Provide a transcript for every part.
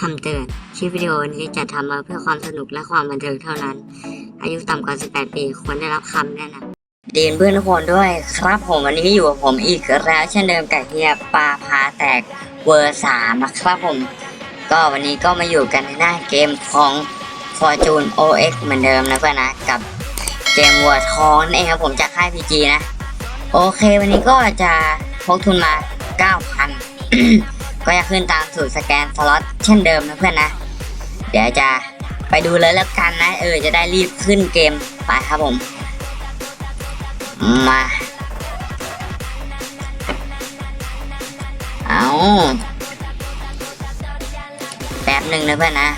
คำเตือน คลิปวิดีโอนี้จะทำมาเพื่อความสนุกและความบันเทิงเท่านั้น อายุต่ำกว่า 18 ปี ควรได้รับคำแนะนำดีนเพื่อนทุกคนด้วยครับผมวันนี้อยู่กับผมอีกแล้วเช่นเดิมกับเฮียปลาพาแตกเวอร์สามนะครับผม ก็วันนี้ก็มาอยู่กันในหน้าเกมของ Fortune OX เหมือนเดิมนะเพื่อนนะ กับเกมวัวทองนั่นเองครับผมจากค่าย PG นะ โอเค วันนี้ก็จะพกทุนมา 9,000 ก็จะขึ้นตามสูตรสแกนสล็อตเช่นเดิมนะเพื่อนนะ เดี๋ยวจะไปดูเลยแล้วกันนะ เออจะได้รีบขึ้นเกมไปครับผม มา เอาแป๊บหนึ่งนะเพื่อนนะ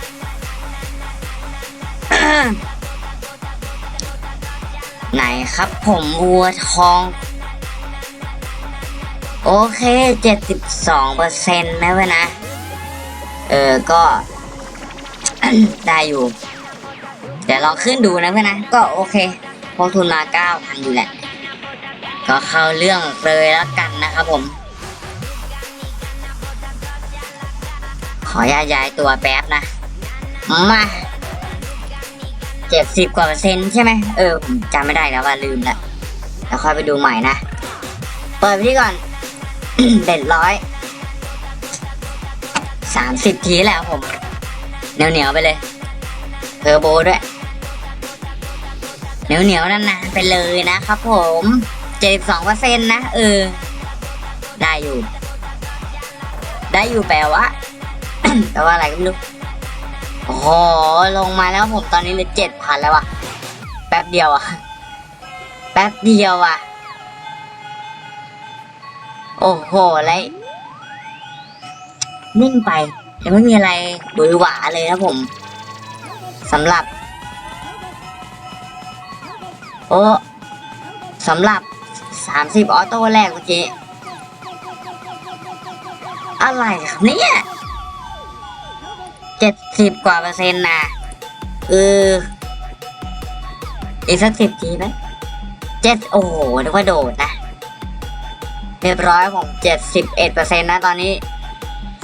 ไหนครับผมวัวทอง โอเค 72เปอร์เซ็นต์นะเว้ยนะ เออ ก็ ได้อยู่ เดี๋ยวลองขึ้นดูนะเพื่อนนะ ก็โอเคพกทุนมา9,000อยู่แหละ ก็เข้าเรื่องเลยแล้วกันนะครับผม ขอย้ายย้ายตัวแป๊บนะ มาเจ็ดสิบกว่าเปอร์เซ็นต์ใช่ไหมเออจำไม่ได้แล้วว่าลืมละแล้วค่อยไปดูใหม่นะ เปิดไปที่ก่อน เด็ดร้อยสามสิบทีแล้วผมเหนียวเหนียวไปเลยเทอร์โบด้วยเหนียวเหนียวนานๆไปเลยนะครับผมเจ็ดสองเปอร์เซ็นต์นะเออ ได้อยู่ ได้อยู่แปลว่าแปลว่าอะไรก็ไม่รู้โอ้โหลงมาแล้วผมตอนนี้เหลือเจ็ดพันแล้ววะแป๊บเดียวอะแป๊บเดียวอะ โอ้โหอะไรนิ่งไปยังไม่มีอะไรบุยหวาเลยนะผมสำหรับ โอ้สำหรับสามสิบออโต้แรกเมื่อกี้ อะไรครับเนี่ยเจ็ดสิบกว่าเปอร์เซ็นต์นะเอออีกสักสิบทีไหมเจ็ดโอ้โหนึกว่าโดดนะ เรียบร้อยผมเจ็ดสิบเอ็ดเปอร์เซ็นต์นะตอนนี้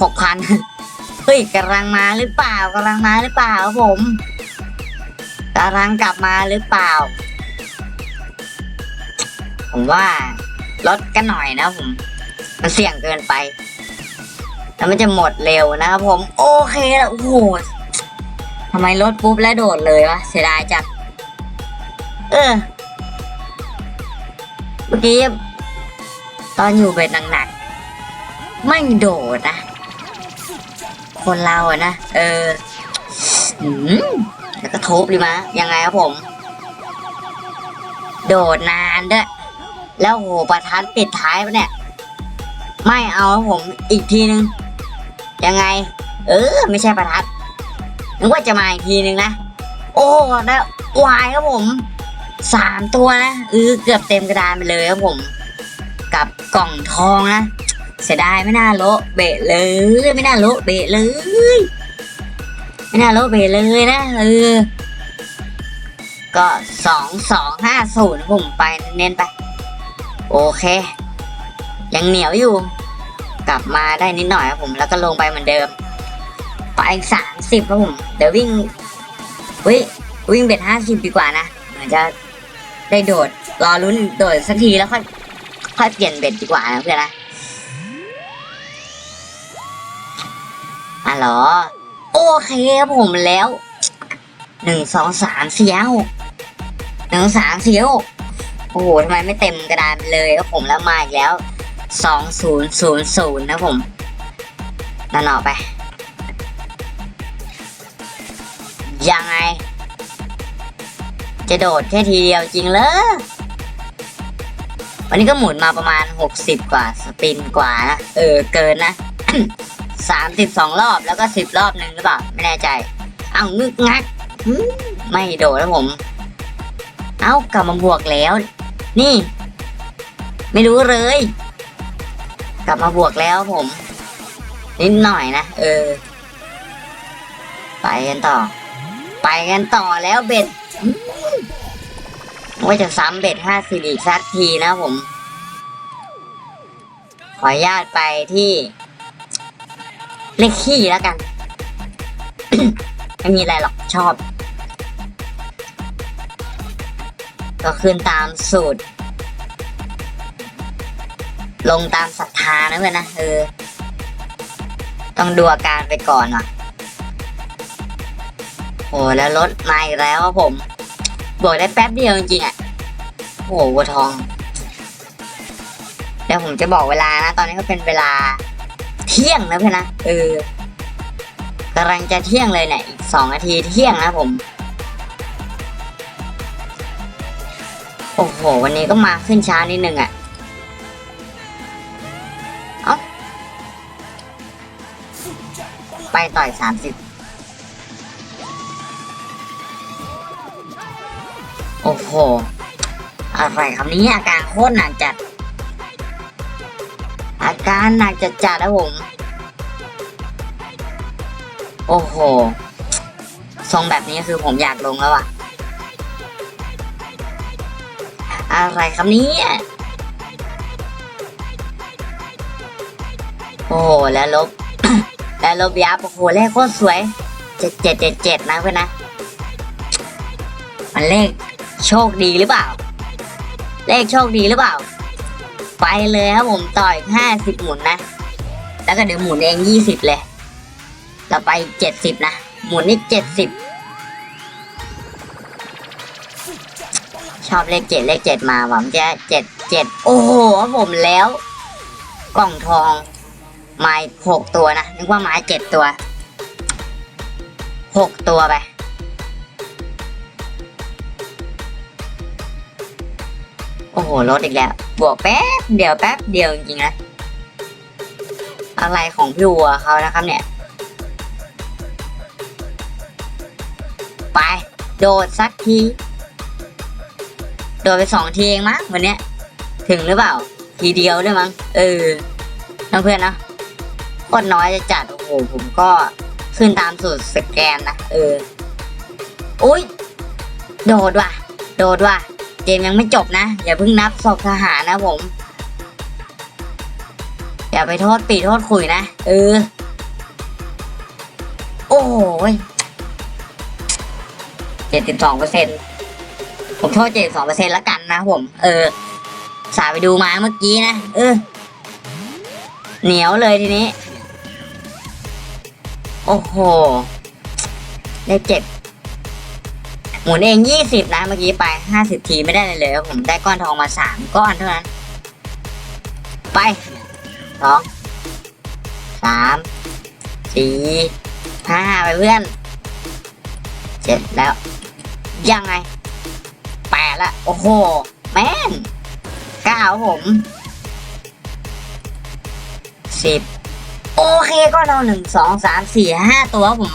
หกพันเฮ้ยกำลังมาหรือเปล่ากำลังมาหรือเปล่าครับผมกำลังกลับมาหรือเปล่า ผมว่าลดกันหน่อยนะผม มันเสี่ยงเกินไป แล้วมันจะหมดเร็วนะครับผม โอเคแล้วโอ้โหทำไมลดปุ๊บแล้วโดดเลยวะเสียดายจัดเออเมื่อกี้ ตอนอยู่เบ็ดหนักๆไม่โดดนะ คนเราอะนะ เออหืมแล้วก็ทุบดีมะยังไงครับผม โดดนานด้วยแล้วโหประทัดปิดท้ายปะเนี่ย ไม่เอาครับผมอีกทีนึง ยังไง เออ ไม่ใช่ประทัดนึกว่าจะมาอีกทีนึงนะ โอ้แล้ววายครับผมสามตัวนะเออเกือบเต็มกระดานไปเลยครับผม กับกล่องทองนะเสียดายไม่น่าโละเบะเลยไม่น่าโละเบะเลย ไม่น่าโละเบะเลยนะเออก็สองสองห้าศูนย์ผมไปเน้นไป โอเค ยังเหนียวอยู่ กลับมาได้นิดหน่อยครับผมแล้วก็ลงไปเหมือนเดิมไปสามสิบครับผมเดี๋ยววิ่งวิวิ่งเบ็ดห้าสิบดีกว่านะเหมือนจะได้โดดรอลุ้นโดดสักทีแล้วค่อย ค่อยเปลี่ยนเบ็ดดีกว่านะเพื่อนนะอ๋อเหรอ โอเคครับผมแล้วหนึ่งสองสามสี่ห้าหกหนึ่งสามสี่ห้าหกโอ้โหทำไมไม่เต็มกระดานเลยครับผมแล้วมาอีกแล้วสองศูนย์ศูนย์ศูนย์นะผมนั่นออกไป ยังไง จะโดดแค่ทีเดียวจริงเลย วันนี้ก็หมุนมาประมาณหกสิบกว่าสปินกว่านะเออเกินนะสามสิบสองรอบแล้วก็สิบรอบหนึ่งหรือเปล่า ไม่แน่ใจ เอ้างึกงักไม่โดดแล้วผม เอ้ากลับมาบวกแล้ว นี่ ไม่รู้เลย กลับมาบวกแล้วผม นิดหน่อยนะเออ ไปกันต่อ ไปกันต่อแล้วเบ็ด ว่าจะซ้ำเบ็ดห้าสิบอีกสักทีนะผม ขออนุญาตไปที่ เลขขี้แล้วกัน ไม่มีอะไรหรอกชอบ ก็ขึ้นตามสูตร ลงตามศรัทธานะเพื่อนนะเออ ต้องดูอาการไปก่อนว่ะโอ้แล้วรถมาอีกแล้วครับผมบวกได้แป๊บเดียวจริงๆอะ โอ้โหวัวทอง เดี๋ยวผมจะบอกเวลานะ ตอนนี้ก็เป็นเวลา เที่ยงนะเพื่อนนะ เออกำลังจะเที่ยงเลยเนี่ย อีกสองนาทีเที่ยงนะผม โอ้โห วันนี้ก็มาขึ้นช้านิดนึงอะ่ะเอ้าไปต่อยสามสิบโอ้โห อะไรครับนี้อาการโคตรหนักจัด อาการหนักจัดจัดนะผม โอ้โห ทรงแบบนี้คือผมอยากลงแล้วอะอะไรครับนี้โอ้โหแล้วลบ แล้วลบยับโอ้โหเลขโคตรสวยเจ็ดเจ็ดเจ็ดเจ็ดนะเพื่อนนะ มันเลขโชคดีหรือเปล่า เลขโชคดีหรือเปล่า ไปเลยครับผมต่อยห้าสิบหมุนนะ แล้วก็เดี๋ยวหมุนเองยี่สิบเลยเราไปเจ็ดสิบนะ หมุนนี่เจ็ดสิบชอบเลขเจ็ดเลขเจ็ดมาหวังจะเจ็ดเจ็ดโอ้โหผมแล้ว กล่องทองไม้หกตัวนะนึกว่าไม้เจ็ดตัวหกตัวไป โอ้โหลดอีกแล้ว บวกแป๊บเดียวแป๊บเดียวจริงๆนะ อะไรของพี่วัวเขานะครับเนี่ย ไป โดดสักที โดดไปสองทีเองมั้งวันเนี้ย ถึงหรือเปล่า ทีเดียวด้วยมั้ง เออน้องเพื่อนนะโคตรน้อยจะจัด โอ้โห ผมก็ขึ้นตามสูตรสแกนนะ เออ อุ้ย โดดว่ะ โดดว่ะ เกมยังไม่จบนะ อย่าเพิ่งนับศพทหารนะผม อย่าไปโทษปีโทษคุยนะ เออ โอ้ยเจ็ดสิบสองเปอร์เซ็นผมโทษเจ็ดสองเปอร์เซ็นละกันนะผม เออ สาไปดูมาเมื่อกี้นะ เออ เหนียวเลยทีนี้ โอ้โห ได้เจ็ด หมุนเองยี่สิบนะเมื่อกี้ไปห้าสิบทีไม่ได้เลยเลยผมได้ก้อนทองมาสามก้อนเท่านั้น ไปสองสามสี่ห้าไปเพื่อนเจ็ดแล้ว ยังไงแปดละ โอ้โห แม่นเก้าผมสิบโอเคก็เราหนึ่งสองสามสี่ห้าตัวผม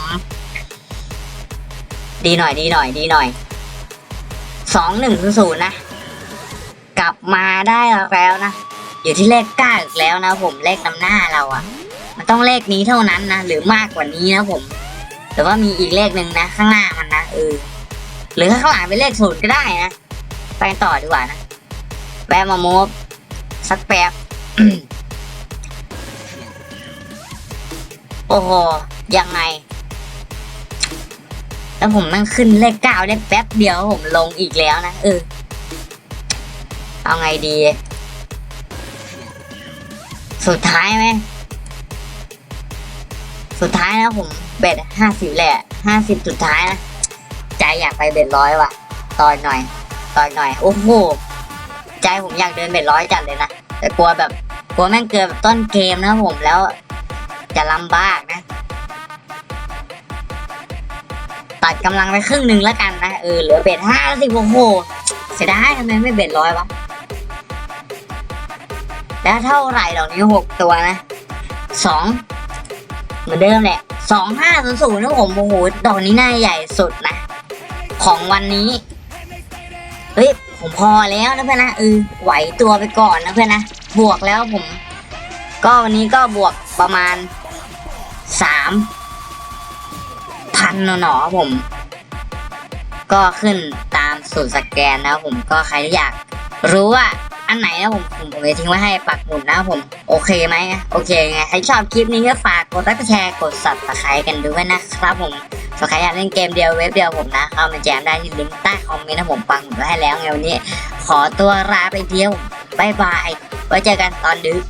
ดีหน่อยดีหน่อยดีหน่อยสองหนึ่งศูนย์นะ กลับมาได้แล้วนะ อยู่ที่เลขเก้าอีกแล้วนะผมเลขนำหน้าเราอะ่ะ มันต้องเลขนี้เท่านั้นนะ หรือมากกว่านี้นะผม แต่ว่ามีอีกเลขหนึ่งนะ ข้างหน้ามันนะเออหรือข้างหลังเป็นเลขศูนย์ก็ได้นะ ไปต่อดีกว่านะแวะมาโมบสักแป๊บโอ้โหยังไง แล้วผมนั่งขึ้นเลขเก้าได้แป๊บเดียวผมลงอีกแล้วนะเออเอาไงดี สุดท้ายไหมสุดท้ายนะผมเบ็ดห้าสิบแหละห้าสิบสุดท้ายนะใจอยากไปเบ็ดร้อยว่ะต่อยหน่อยต่อยหน่อยโอ้โหใจผมอยากเดินเบ็ดร้อยจัดเลยนะแต่กลัวแบบกลัวแม่งเกินแบบต้นเกมนะผมแล้ว จะลำบากนะ ตัดกำลังไปครึ่งหนึ่งแล้วกันนะ เออเหลือเบ็ดห้าสิบโอ้โหเสียดายทำไมไม่เบ็ดร้อยวะแล้วเท่าไหร่ดอกนี้หกตัวนะสองเหมือนเดิมแหละสองห้าศูนย์ศูนย์นะผมโอ้โหดอกนี้น่าใหญ่สุดนะ ของวันนี้เฮ้ยผมพอแล้วนะเพื่อนนะเออไหวตัวไปก่อนนะเพื่อนนะบวกแล้วผม ก็วันนี้ก็บวกประมาณสาม พันหนอๆผม ก็ขึ้นตามสูตรสแกนนะผมก็ใครที่อยากรู้ว่าอันไหนนะผมผมผมจะทิ้งไว้ให้ปักหมุดนะผม โอเคไหมโอเคไงใครชอบคลิปนี้ก็ฝากกดไลค์กดแชร์กด subscribe กันด้วยนะครับผมส่วนใครอยากเล่นเกมเดียวเว็บเดียวผมนะเข้ามาแจมได้ที่ลิงก์ใต้คอมเมนต์นะผมปังหมุดไว้ให้แล้วไงวันนี้ ขอตัวลาไปเดียวบายบายไว้เจอกันตอนดึก